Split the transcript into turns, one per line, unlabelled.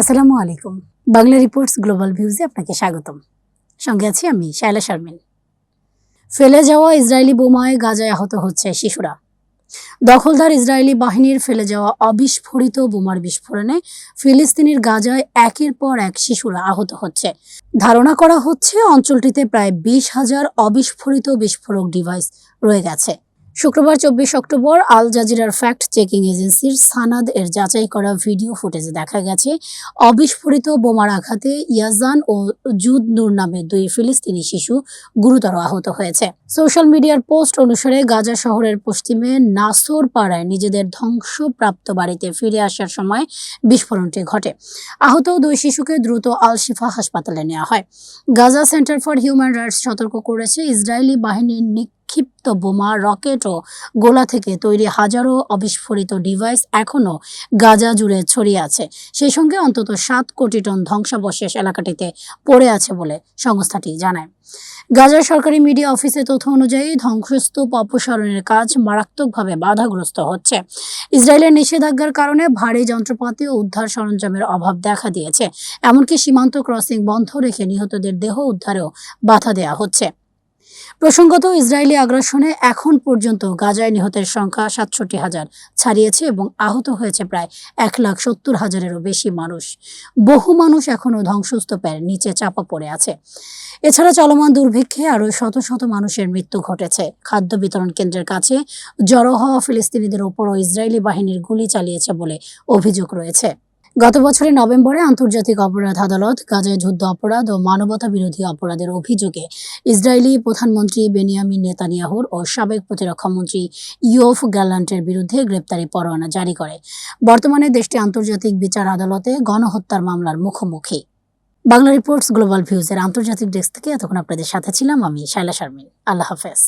আসসালামু আলাইকুম Bangla reports global ভিউজে আপনাকে স্বাগতম সঙ্গে আছি আমি শায়লা শারমিন ফেলে যাওয়া ইসরায়েলি বোমায় গাজায় আহত হচ্ছে শিশুরা দখলদার ইসরায়েলি বাহিনীর ফেলে যাওয়া অবিস্ফোরিত বোমার বিস্ফোরণে ফিলিস্তিনের গাজায় একের পর এক শিশুরা আহত হচ্ছে ধারণা করা হচ্ছে অঞ্চলটিতে প্রায় বিশ হাজার অবিস্ফোরিত বিস্ফোরক ডিভাইস রয়ে গেছে শুক্রবার চব্বিশ অক্টোবর আল জাজিরার ফ্যাক্ট চেকিং এজেন্সির সানাদ এর যাচাই করা ভিডিও ফুটেজে দেখা গেছে অবিস্ফোরিত বোমার আঘাতে ইয়াজান ও জুদ নুর নামে দুই ফিলিস্তিনি শিশু গুরুতর আহত হয়েছে সোশ্যাল মিডিয়ার পোস্ট অনুসারে গাজা শহরের পশ্চিমে নাসর পাড়ায় নিজেদের ধ্বংসপ্রাপ্ত বাড়িতে ফিরে আসার সময় বিস্ফোরণটি ঘটে আহত দুই শিশুকে দ্রুত আল শিফা হাসপাতালে নেওয়া হয় Gaza centre for human rights সতর্ক করেছে ইসরায়েলি বাহিনীর নিক ক্ষিপ্ত বোমা রকেট ও গোলা থেকে তৈরি হাজারো অবিস্ফোরিত ডিভাইস এখনও গাজা জুড়ে ছড়িয়ে আছে সেই সঙ্গে অন্তত সাত কোটি টন ধ্বংসাবশেষ এলাকাটিতে পড়ে আছে বলে সংস্থাটি জানায় গাজার সরকারি মিডিয়া অফিসের তথ্য অনুযায়ী ধ্বংসস্তূপ অপসারণের কাজ মারাত্মকভাবে বাধাগ্রস্ত হচ্ছে ইসরায়েলের নিষেধাজ্ঞার কারণে ভারী যন্ত্রপাতি ও উদ্ধার সরঞ্জামের অভাব দেখা দিয়েছে এমনকি সীমান্ত ক্রসিং বন্ধ রেখে নিহতদের দেহ উদ্ধারেও বাধা দেয়া হচ্ছে প্রসঙ্গত ইসরায়েলি আগ্রাসনে এখন পর্যন্ত গাজায় নিহতের সংখ্যা সাতষট্টি হাজার ছাড়িয়েছে এবং আহত হয়েছে প্রায় এক লাখ সত্তর হাজারেরও বেশি মানুষ বহু মানুষ এখনও ধ্বংসস্তূপের নিচে চাপা পড়ে আছে এছাড়া চলমান দুর্ভিক্ষে আরও শত শত মানুষের মৃত্যু ঘটেছে খাদ্য বিতরণ কেন্দ্রের কাছে জড়ো হওয়া ফিলিস্তিনিদের ওপরও ইসরায়েলি বাহিনীর গুলি চালিয়েছে বলে অভিযোগ রয়েছে গত বছরের নভেম্বরে আন্তর্জাতিক অপরাধ আদালত গাজায় যুদ্ধ অপরাধ ও মানবতা বিরোধী অপরাধের অভিযোগে ইসরায়েলি প্রধানমন্ত্রী বেনিয়ামিন নেতানিয়াহুর ও সাবেক প্রতিরক্ষামন্ত্রী ইউফ গ্যালান্টের বিরুদ্ধে গ্রেপ্তারি পরোয়ানা জারি করে বর্তমানে দেশটি আন্তর্জাতিক বিচার আদালতে গণহত্যার মামলার মুখোমুখি বাংলা রিপোর্টস গ্লোবাল ভিউজের আন্তর্জাতিক ডেস্ক থেকে এতক্ষণ আপনাদের সাথে ছিলাম আমি শাইলা শারমিন আল্লাহ হাফেজ